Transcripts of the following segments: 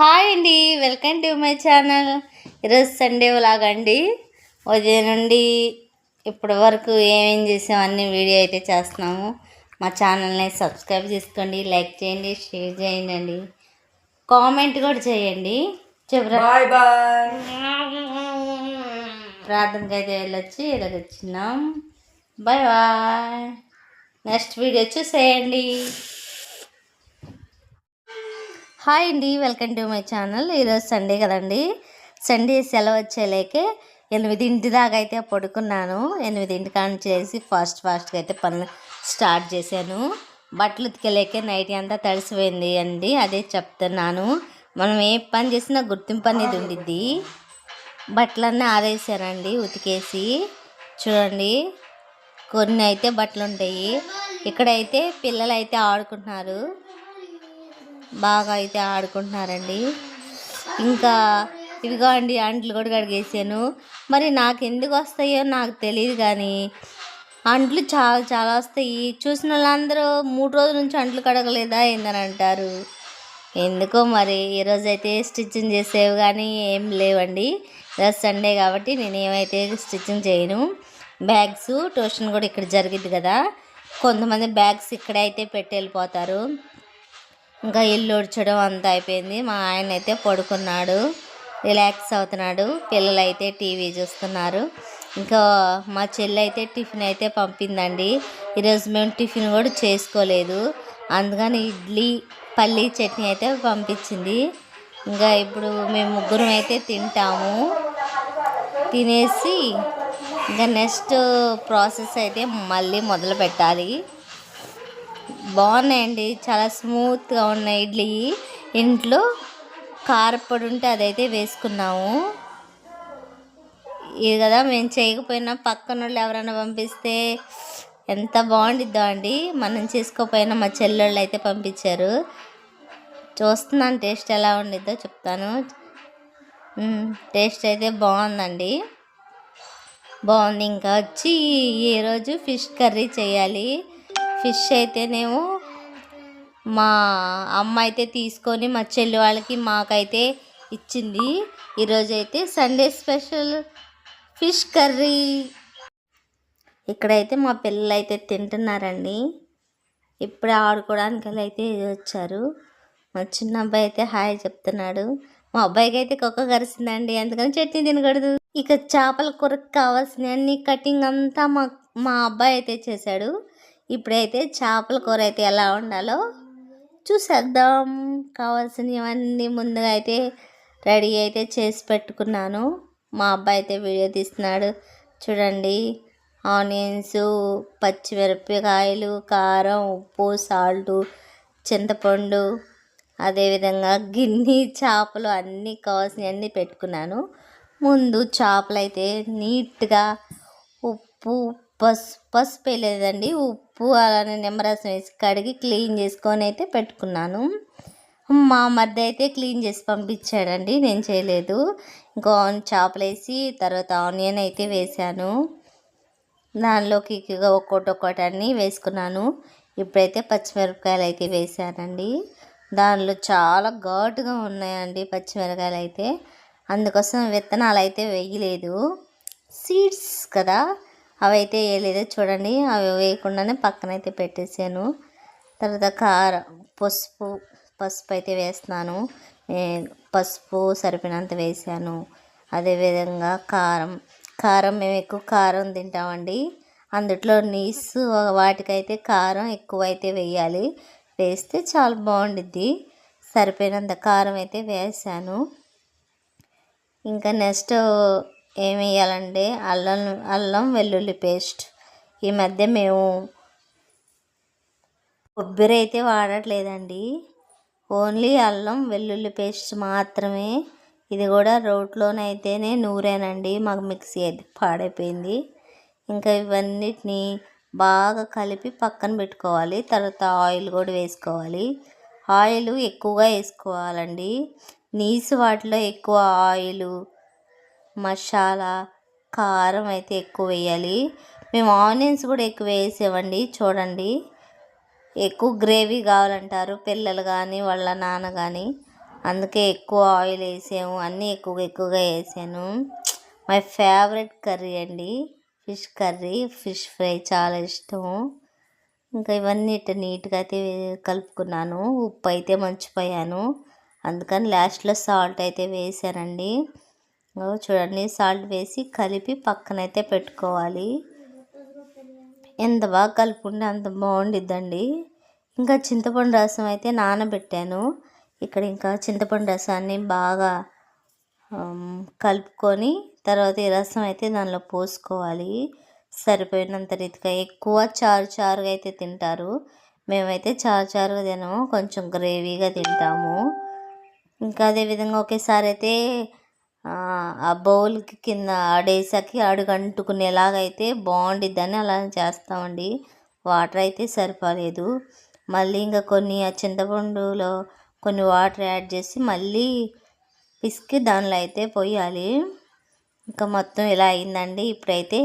Hi అండి welcome to my channel. ఈరోజు Sunday లాగండి ఉదయం నుండి ఇప్పటి వరకు ఏమేం చేసాం అన్ని వీడియో అయితే చేస్తున్నాము. మా ఛానల్ని సబ్స్క్రైబ్ చేసుకోండి లైక్ చేయండి షేర్ చేయండి అండి. కామెంట్ కూడా చేయండి. చెప్పరా బాయ్ బాయ్. ప్రార్థనకి అయితే వెళ్ళొచ్చి ఇలాగ వచ్చినాం. Bye bye. నెక్స్ట్ వీడియో చూసేయండి. హాయ్ అండి వెల్కమ్ టు మై ఛానల్. ఈరోజు సండే కదండి. సండే సెలవు వచ్చేలేకే ఎనిమిదింటి దాకా అయితే పడుకున్నాను. ఎనిమిదింటి కాని చేసి ఫాస్ట్ ఫాస్ట్గా అయితే పనులు స్టార్ట్ చేశాను. బట్టలు ఉతికలేకే నైట్ అంతా తడిసిపోయింది అండి అదే చెప్తున్నాను. మనం ఏ పని చేసినా గుర్తింపు అనేది ఉండిద్ది. బట్టలన్నీ ఆరేసానండి ఉతికేసి. చూడండి కొన్ని అయితే బట్టలు ఉంటాయి ఇక్కడైతే పిల్లలు అయితే ఆడుకుంటున్నారు. బాగా అయితే ఆడుకుంటున్నారండి. ఇంకా ఇదిగో అండి అంట్లు కూడా కడిగేసాను. మరి నాకు ఎందుకు వస్తాయో నాకు తెలియదు కానీ అంట్లు చాలా చాలా వస్తాయి. చూసిన వాళ్ళందరూ మూడు రోజుల నుంచి అంట్లు కడగలేదా ఏందని అంటారు. ఎందుకో మరి ఈరోజు అయితే స్టిచ్చింగ్ చేసేవి కానీ ఏం లేవండి. ఈరోజు సండే కాబట్టి నేను ఏమైతే స్టిచ్చింగ్ చేయను. బ్యాగ్స్ ట్యూషన్ కూడా ఇక్కడ జరిగింది కదా. కొంతమంది బ్యాగ్స్ ఇక్కడే అయితే పెట్టి వెళ్ళిపోతారు. ఇంకా ఇల్లు ఉడ్చడం అంతా అయిపోయింది. మా ఆయన అయితే పడుకున్నాడు రిలాక్స్ అవుతున్నాడు. పిల్లలు అయితే టీవీ చూస్తున్నారు. ఇంకా మా చెల్లి అయితే టిఫిన్ అయితే పంపిందండి. ఈరోజు మేము టిఫిన్ కూడా చేసుకోలేదు. అందుకని ఇడ్లీ పల్లీ చట్నీ అయితే పంపించింది. ఇంకా ఇప్పుడు మేము ముగ్గురం అయితే తింటాము. తినేసి ఇంకా నెక్స్ట్ ప్రాసెస్ అయితే మళ్ళీ మొదలు పెట్టాలి బాగున్నాయండి. చాలా స్మూత్గా ఉన్నాయి ఇడ్లీ. ఇంట్లో కారపొడి ఉంటే అదైతే వేసుకున్నాము. ఇది కదా మేము చేయకపోయినా పక్కన వాళ్ళు ఎవరైనా పంపిస్తే ఎంత బాగుండిద్దో అండి. మనం చేసుకోపోయినా మా చెల్లెళ్ళు అయితే పంపించారు. చూస్తున్నాను టేస్ట్ ఎలా ఉండిద్దో చెప్తాను. టేస్ట్ అయితే బాగుందండి. బాగుంది. ఇంకా వచ్చి ఈరోజు ఫిష్ కర్రీ చేయాలి. ఫిష్ అయితేనేమో మా అమ్మ అయితే తీసుకొని మా చెల్లి వాళ్ళకి మాకైతే ఇచ్చింది. ఈరోజు అయితే సండే స్పెషల్ ఫిష్ కర్రీ. ఇక్కడైతే మా పిల్లలు అయితే తింటున్నారండి. ఇప్పుడే ఆడుకోవడానికి వెళ్ళి అయితే వచ్చారు. మా చిన్న అబ్బాయి అయితే హాయ్ చెప్తున్నాడు. మా అబ్బాయికి అయితే కుక్క కరిసిందండి అందుకని చట్నీ తినకూడదు. ఇక చేపల కూరకు కావాల్సిన అన్ని కటింగ్ అంతా మా మా అబ్బాయి అయితే చేశాడు. ఇప్పుడైతే చేపల కూర అయితే ఎలా ఉండాలో చూసేద్దాం. కావాల్సినవన్నీ ముందుగా అయితే రెడీ అయితే చేసి పెట్టుకున్నాను. మా అబ్బాయి అయితే వీడియో తీస్తున్నాడు. చూడండి. ఆనియన్స్ పచ్చిమిరపకాయలు కారం ఉప్పు సాల్టు చింతపండు అదేవిధంగా గిన్ని చేపలు అన్నీ కావాల్సినవి అన్నీ పెట్టుకున్నాను. ముందు చేపలు అయితే నీట్గా ఉప్పు పసుపు పసుపు వేయలేదండి. ఉప్పు అలానే నిమ్మరసం వేసి కడిగి క్లీన్ చేసుకొని అయితే పెట్టుకున్నాను. మా మధ్య అయితే క్లీన్ చేసి పంపించాడండి. నేను చేయలేదు. ఇంకా చేపలు వేసి తర్వాత ఆనియన్ అయితే వేసాను. దానిలోకి ఇక ఒక్కొక్కటి ఒక్కటి అన్నీ వేసుకున్నాను. ఇప్పుడైతే పచ్చిమిరపకాయలు అయితే వేసానండి. దానిలో చాలా ఘాటుగా ఉన్నాయండి పచ్చిమిరపకాయలు అయితే. అందుకోసం విత్తనాలు అయితే వేయలేదు. సీడ్స్ కదా? అవైతే వేయలేదో వేయలేదు చూడండి అవి వేయకుండానే పక్కనైతే పెట్టేసాను. తర్వాత కారం పసుపు పసుపు అయితే వేస్తున్నాను. పసుపు సరిపోయినంత వేసాను. అదేవిధంగా కారం కారం మేము ఎక్కువ కారం తింటామండి. అందుట్లో నీసు వాటికైతే కారం ఎక్కువ అయితే వేయాలి. వేస్తే చాలా బాగుండిద్ది. సరిపోయినంత కారం అయితే వేసాను. ఇంకా నెక్స్ట్ ఏమి వేయాలంటే అల్లం అల్లం వెల్లుల్లి పేస్ట్. ఈ మధ్య మేము కొబ్బరి అయితే వాడట్లేదండి. ఓన్లీ అల్లం వెల్లుల్లి పేస్ట్ మాత్రమే. ఇది కూడా రోట్లోనైతేనే నూరేనండి. మాకు మిక్సీ అయితే పాడైపోయింది. ఇంకా ఇవన్నిటిని బాగా కలిపి పక్కన పెట్టుకోవాలి. తర్వాత ఆయిల్ కూడా వేసుకోవాలి. ఆయిల్ ఎక్కువగా వేసుకోవాలండి. నీసు వాటిలో ఎక్కువ ఆయిల్ మసాలా కారం అయితే ఎక్కువ వేయాలి. మేము ఆనియన్స్ కూడా ఎక్కువ వేసామండి చూడండి. ఎక్కువ గ్రేవీ కావాలంటారు పిల్లలు కానీ వాళ్ళ నాన్న కానీ అందుకే ఎక్కువ ఆయిల్ వేసాము అన్నీ ఎక్కువగా ఎక్కువగా వేసాను. మై ఫేవరెట్ కర్రీ అండి ఫిష్ కర్రీ ఫిష్ ఫ్రై చాలా ఇష్టం. ఇంకా ఇవన్నీ ఇట్లా నీట్గా అయితే కలుపుకున్నాను ఉప్పు అయితే మర్చిపోయాను. అందుకని లాస్ట్లో సాల్ట్ అయితే వేసానండి. చూడండి సాల్ట్ వేసి కలిపి పక్కనైతే పెట్టుకోవాలి. ఎంత బాగా కలుపుకుంటే అంత బాగుండిద్దండి. ఇంకా చింతపండు రసం అయితే నానబెట్టాను. ఇక్కడ ఇంకా చింతపండు రసాన్ని బాగా కలుపుకొని తర్వాత ఈ రసం అయితే దానిలో పోసుకోవాలి. సరిపోయినంత రీతిగా ఎక్కువ చారు చారుగా అయితే తింటారు. మేమైతే చారు చారుగా తినము కొంచెం గ్రేవీగా తింటాము. ఇంకా అదేవిధంగా ఒకేసారి అయితే ఆ, బౌల్కి కింద ఆడేసాకి అడుగంటుకునేలాగైతే బాగుండిద్దని అలా చేస్తామండి. వాటర్ అయితే సరిపోలేదు. మళ్ళీ ఇంకా కొన్ని ఆ చింతపండులో కొన్ని వాటర్ యాడ్ చేసి మళ్ళీ పిసికి దానిలో అయితే పోయాలి. ఇంకా మొత్తం ఇలా అయిందండి. ఇప్పుడైతే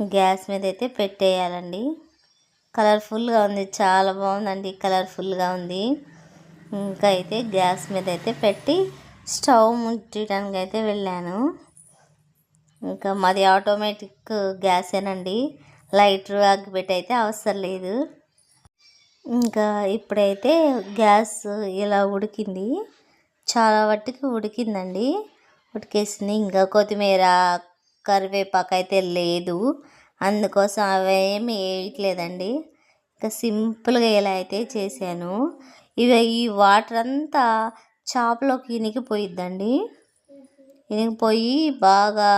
గ్యాస్ మీద అయితే పెట్టేయాలండి. కలర్ఫుల్గా ఉంది. చాలా బాగుందండి కలర్ఫుల్గా ఉంది. ఇంకా అయితే గ్యాస్ మీద అయితే పెట్టి స్టవ్ ముట్టడానికి అయితే వెళ్ళాను. ఇంకా మాది ఆటోమేటిక్ గ్యాసేనండి. లైటర్ అగ్గిపెట్టి అయితే అవసరం లేదు. ఇంకా ఇప్పుడైతే గ్యాస్ ఇలా ఉడికింది. చాలా వట్టుకు ఉడికిందండి. ఉడికేసింది. ఇంకా కొత్తిమీర కరివేపాకు అయితే లేదు. అందుకోసం అవేమి వేయట్లేదండి. ఇంకా సింపుల్గా ఇలా అయితే చేశాను. ఇవి ఈ వాటర్ అంతా చేపలోకి ఇనికిపోయిద్దండి ఇనికిపోయి బాగా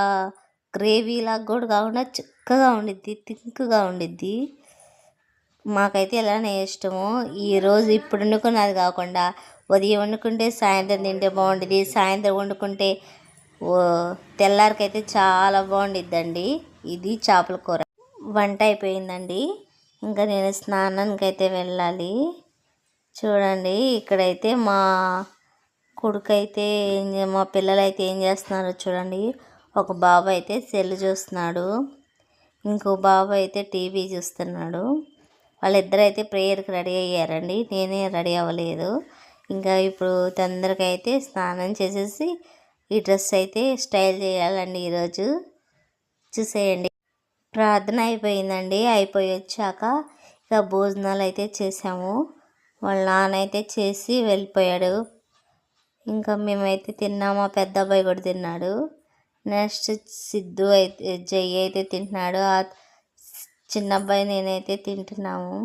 గ్రేవీలాగా కూడా కాకుండా చిక్కగా ఉండిద్ది థిక్గా ఉండిద్ది. మాకైతే ఇలానే ఇష్టము. ఈరోజు ఇప్పుడు వండుకున్నది కాకుండా ఉదయం వండుకుంటే సాయంత్రం తింటే బాగుంటుంది సాయంత్రం వండుకుంటే ఓ తెల్లారికైతే చాలా బాగుండిద్దండి. ఇది చేపల కూర. వంట అయిపోయిందండి. ఇంకా నేను స్నానానికి అయితే వెళ్ళాలి. చూడండి ఇక్కడైతే మా కొడుకు అయితే ఏం మా పిల్లలు అయితే ఏం చేస్తున్నారో చూడండి. ఒక బాబు అయితే సెల్ చూస్తున్నాడు. ఇంకో బాబు అయితే టీవీ చూస్తున్నాడు. వాళ్ళిద్దరు అయితే ప్రేయర్కి రెడీ అయ్యారండి. నేనే రెడీ అవ్వలేదు. ఇంకా ఇప్పుడు తొందరగా అయితే స్నానం చేసేసి ఈ డ్రెస్ అయితే స్టైల్ చేయాలండి ఈరోజు. చూసేయండి. ప్రార్థన అయిపోయిందండి. అయిపోయి వచ్చాక ఇక భోజనాలు అయితే చేసాము. వాళ్ళ నాన్న అయితే చేసి వెళ్ళిపోయాడు. ఇంకా మేమైతే తిన్నాము మా పెద్ద అబ్బాయి కూడా తిన్నాడు. నెక్స్ట్ సిద్ధు అయితే జయ్యి అయితే తింటున్నాడు. ఆ చిన్న అబ్బాయి నేనైతే తింటున్నాము.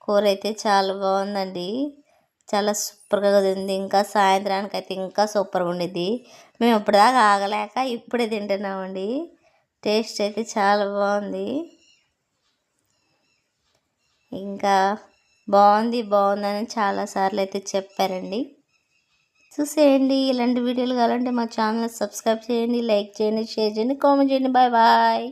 కూర అయితే చాలా బాగుందండి. చాలా సూపర్గా ఉంది ఇంకా సాయంత్రానికి అయితే ఇంకా సూపర్గా ఉండిద్ది. మేము ఇప్పటిదాకా ఆగలేక ఇప్పుడే తింటున్నామండి. టేస్ట్ అయితే చాలా బాగుంది. ఇంకా బాగుంది బాగుందని చాలాసార్లు అయితే చెప్పారండి. చూసేయండి. ఇలాంటి వీడియోలు కావాలంటే మా ఛానల్ సబ్స్క్రైబ్ చేయండి లైక్ చేయండి షేర్ చేయండి కామెంట్ చేయండి. Bye bye.